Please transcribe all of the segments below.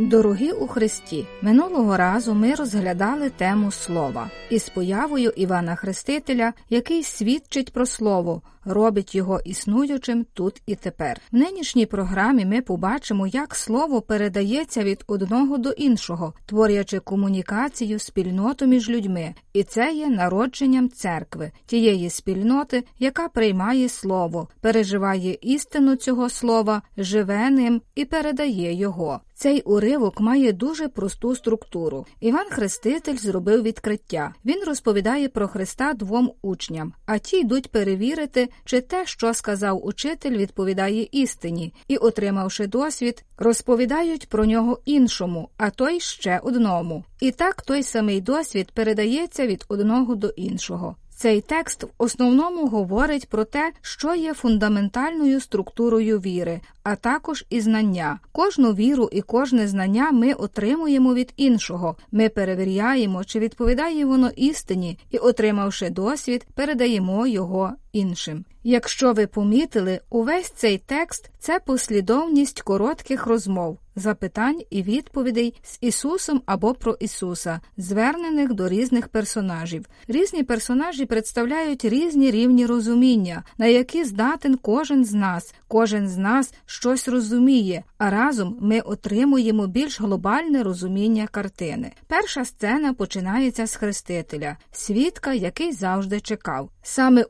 Дорогі у Христі, минулого разу ми розглядали тему слова із появою Івана Хрестителя, який свідчить про слово, робить його існуючим тут і тепер. В нинішній програмі ми побачимо, як слово передається від одного до іншого, творячи комунікацію, спільноту між людьми, і це є народженням церкви, тієї спільноти, яка приймає слово, переживає істину цього слова, живе ним і передає його. Цей уривок має дуже просту структуру. Іван Хреститель зробив відкриття. Він розповідає про Христа двом учням, а ті йдуть перевірити, чи те, що сказав учитель, відповідає істині, і, отримавши досвід, розповідають про нього іншому, а той ще одному. І так той самий досвід передається від одного до іншого. Цей текст в основному говорить про те, що є фундаментальною структурою віри, а також і знання. Кожну віру і кожне знання ми отримуємо від іншого. Ми перевіряємо, чи відповідає воно істині, і, отримавши досвід, передаємо його іншим. Якщо ви помітили, увесь цей текст це послідовність коротких розмов, запитань і відповідей з Ісусом або про Ісуса, звернених до різних персонажів. Різні персонажі представляють різні рівні розуміння, на які здатен кожен з нас, кожен з нас щось розуміє, а разом ми отримуємо більш глобальне розуміння картини. Перша сцена починається з хрестителя, свідка, який завжди чекав. Саме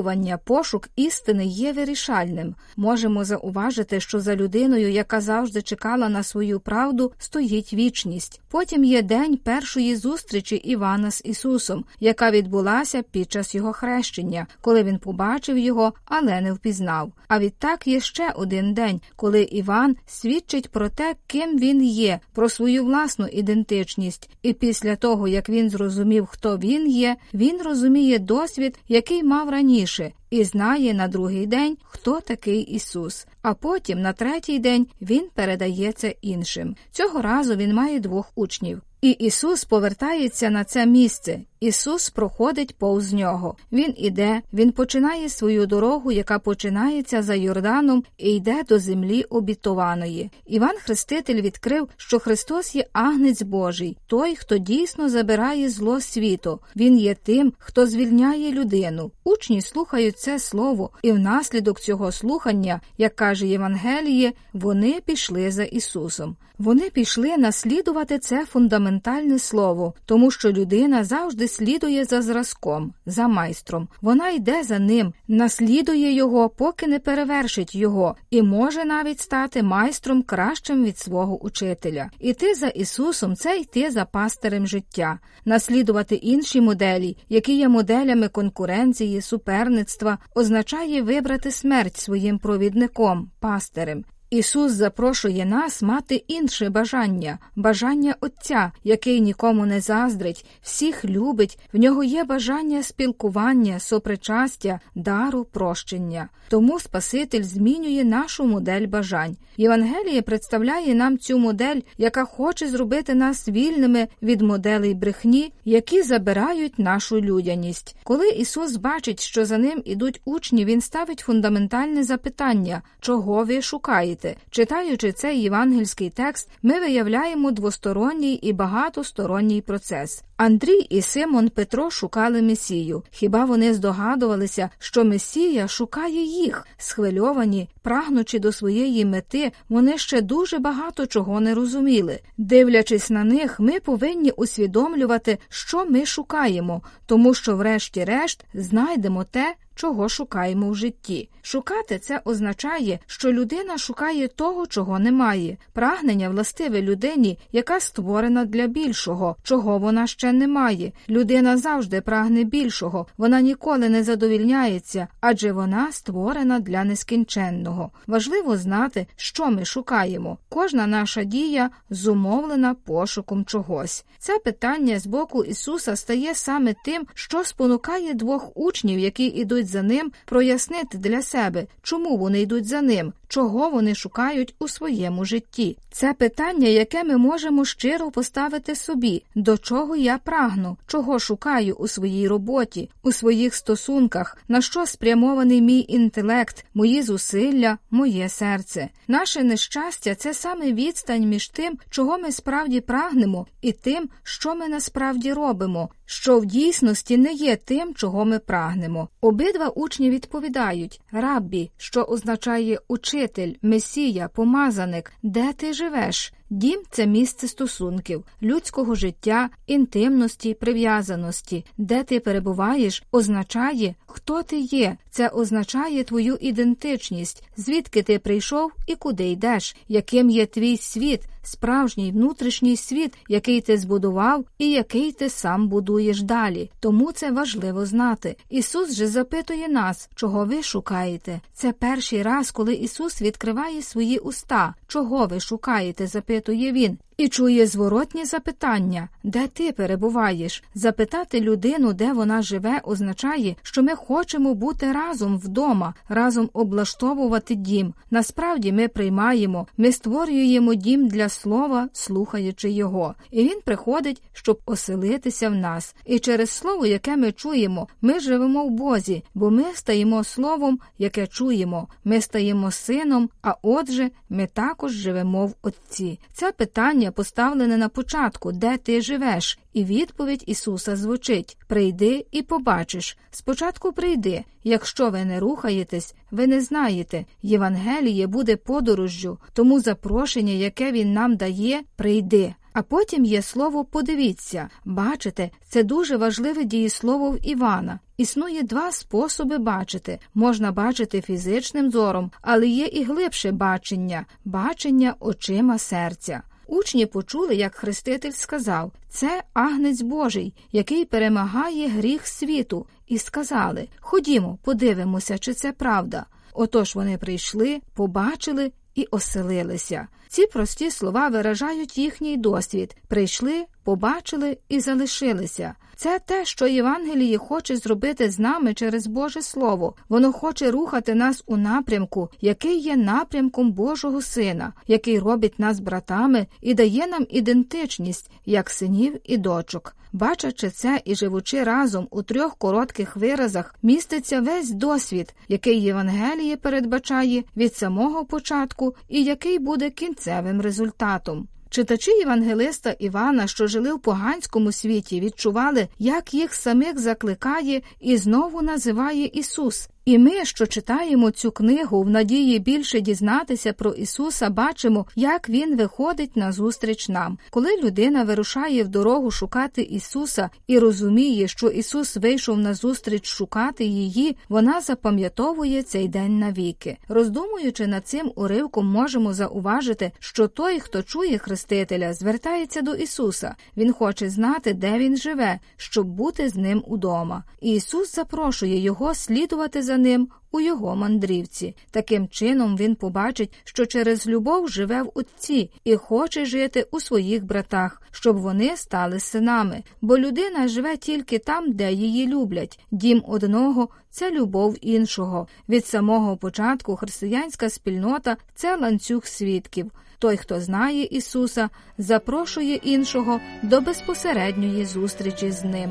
очікування, пошук істини є вирішальним. Можемо зауважити, що за людиною, яка завжди чекала на свою правду, стоїть вічність. Потім є день першої зустрічі Івана з Ісусом, яка відбулася під час його хрещення, коли він побачив його, але не впізнав. А відтак є ще один день, коли Іван свідчить про те, ким він є, про свою власну ідентичність. І після того, як він зрозумів, хто він є, він розуміє досвід, який мав раніше, раніше і знає на другий день, хто такий Ісус. А потім, на третій день, він передає це іншим. Цього разу він має двох учнів. І Ісус повертається на це місце. Ісус проходить повз нього. Він іде, він починає свою дорогу, яка починається за Йорданом, і йде до землі обітованої. Іван Хреститель відкрив, що Христос є агнець Божий, той, хто дійсно забирає зло світу. Він є тим, хто звільняє людину. Учні слухають це слово, і внаслідок цього слухання, як каже Євангеліє, вони пішли за Ісусом. Вони пішли наслідувати це фундаментальне слово, тому що людина завжди слідує за зразком, за майстром. Вона йде за ним, наслідує його, поки не перевершить його, і може навіть стати майстром кращим від свого учителя. Іти за Ісусом це йти за пастирем життя, наслідувати інші моделі, які є моделями конкуренції, суперництва, означає вибрати смерть своїм провідником, пастирем. Ісус запрошує нас мати інше бажання, бажання Отця, який нікому не заздрить, всіх любить, в нього є бажання спілкування, сопричастя, дару, прощення. Тому Спаситель змінює нашу модель бажань. Євангеліє представляє нам цю модель, яка хоче зробити нас вільними від моделей брехні, які забирають нашу людяність. Коли Ісус бачить, що за ним ідуть учні, Він ставить фундаментальне запитання, чого ви шукаєте. Читаючи цей євангельський текст, ми виявляємо двосторонній і багатосторонній процес. Андрій і Симон Петро шукали Месію. Хіба вони здогадувалися, що Месія шукає їх, схвильовані, прагнучи до своєї мети, вони ще дуже багато чого не розуміли. Дивлячись на них, ми повинні усвідомлювати, що ми шукаємо, тому що, врешті-решт, знайдемо те, чого шукаємо в житті. Шукати це означає, що людина шукає того, чого немає, прагнення властиве людині, яка створена для більшого, чого вона ще немає. Людина завжди прагне більшого, вона ніколи не задовільняється, адже вона створена для нескінченного. Важливо знати, що ми шукаємо. Кожна наша дія зумовлена пошуком чогось. Це питання з боку Ісуса стає саме тим, що спонукає двох учнів, які йдуть за ним, прояснити для себе, чому вони йдуть за ним, чого вони шукають у своєму житті. Це питання, яке ми можемо щиро поставити собі, до чого я прагну, чого шукаю у своїй роботі, у своїх стосунках, на що спрямований мій інтелект, мої зусилля, моє серце. Наше нещастя це саме відстань між тим, чого ми справді прагнемо, і тим, що ми насправді робимо, що в дійсності не є тим, чого ми прагнемо. Обидва учні відповідають раббі, що означає учитель, месія, помазаник, де ти живеш. Дім це місце стосунків, людського життя, інтимності, прив'язаності, де ти перебуваєш, означає, хто ти є. Це означає твою ідентичність, звідки ти прийшов і куди йдеш, яким є твій світ, справжній внутрішній світ, який ти збудував і який ти сам будуєш далі. Тому це важливо знати. Ісус же запитує нас, чого ви шукаєте. Це перший раз, коли Ісус відкриває свої уста. Чого ви шукаєте? запитує Він. І чує зворотні запитання, де ти перебуваєш. Запитати людину, де вона живе, означає, що ми хочемо бути разом вдома, разом облаштовувати дім. Насправді ми приймаємо, ми створюємо дім для слова, слухаючи його. І він приходить, щоб оселитися в нас. І через слово, яке ми чуємо, ми живемо в Бозі, бо ми стаємо словом, яке чуємо. Ми стаємо сином, а отже, ми також живемо в Отці. Це питання поставлене на початку, де ти живеш, і відповідь Ісуса звучить Прийди і побачиш. Спочатку прийди. Якщо ви не рухаєтесь, ви не знаєте. Євангеліє буде подорожжю, тому запрошення, яке він нам дає, прийди. А потім є слово подивіться. Бачите, це дуже важливе дієслово в Івана. Існує два способи бачити. Можна бачити фізичним зором, але є і глибше бачення бачення очима серця. Учні почули, як Хреститель сказав це агнець Божий, який перемагає гріх світу, і сказали Ходімо, подивимося, чи це правда. Отож вони прийшли, побачили і оселилися. Ці прості слова виражають їхній досвід прийшли, побачили і залишилися. Це те, що Євангеліє хоче зробити з нами через Боже Слово. Воно хоче рухати нас у напрямку, який є напрямком Божого Сина, який робить нас братами і дає нам ідентичність як синів і дочок. Бачачи це і живучи разом у трьох коротких виразах, міститься весь досвід, який Євангеліє передбачає від самого початку і який буде кінцевим результатом. Читачі Євангелиста Івана, що жили в поганському світі, відчували, як їх самих закликає і знову називає Ісус. І ми, що читаємо цю книгу в надії більше дізнатися про Ісуса, бачимо, як Він виходить на зустріч нам. Коли людина вирушає в дорогу шукати Ісуса і розуміє, що Ісус вийшов на зустріч шукати її, вона запам'ятовує цей день навіки. Роздумуючи над цим уривком, можемо зауважити, що той, хто чує Хрестителя, звертається до Ісуса. Він хоче знати, де він живе, щоб бути з ним удома. І Ісус запрошує його слідувати за ним у його мандрівці. Таким чином він побачить, що через любов живе в Отці і хоче жити у своїх братах, щоб вони стали синами. Бо людина живе тільки там, де її люблять. Дім одного це любов іншого. Від самого початку християнська спільнота це ланцюг свідків. Той, хто знає Ісуса, запрошує іншого до безпосередньої зустрічі з ним.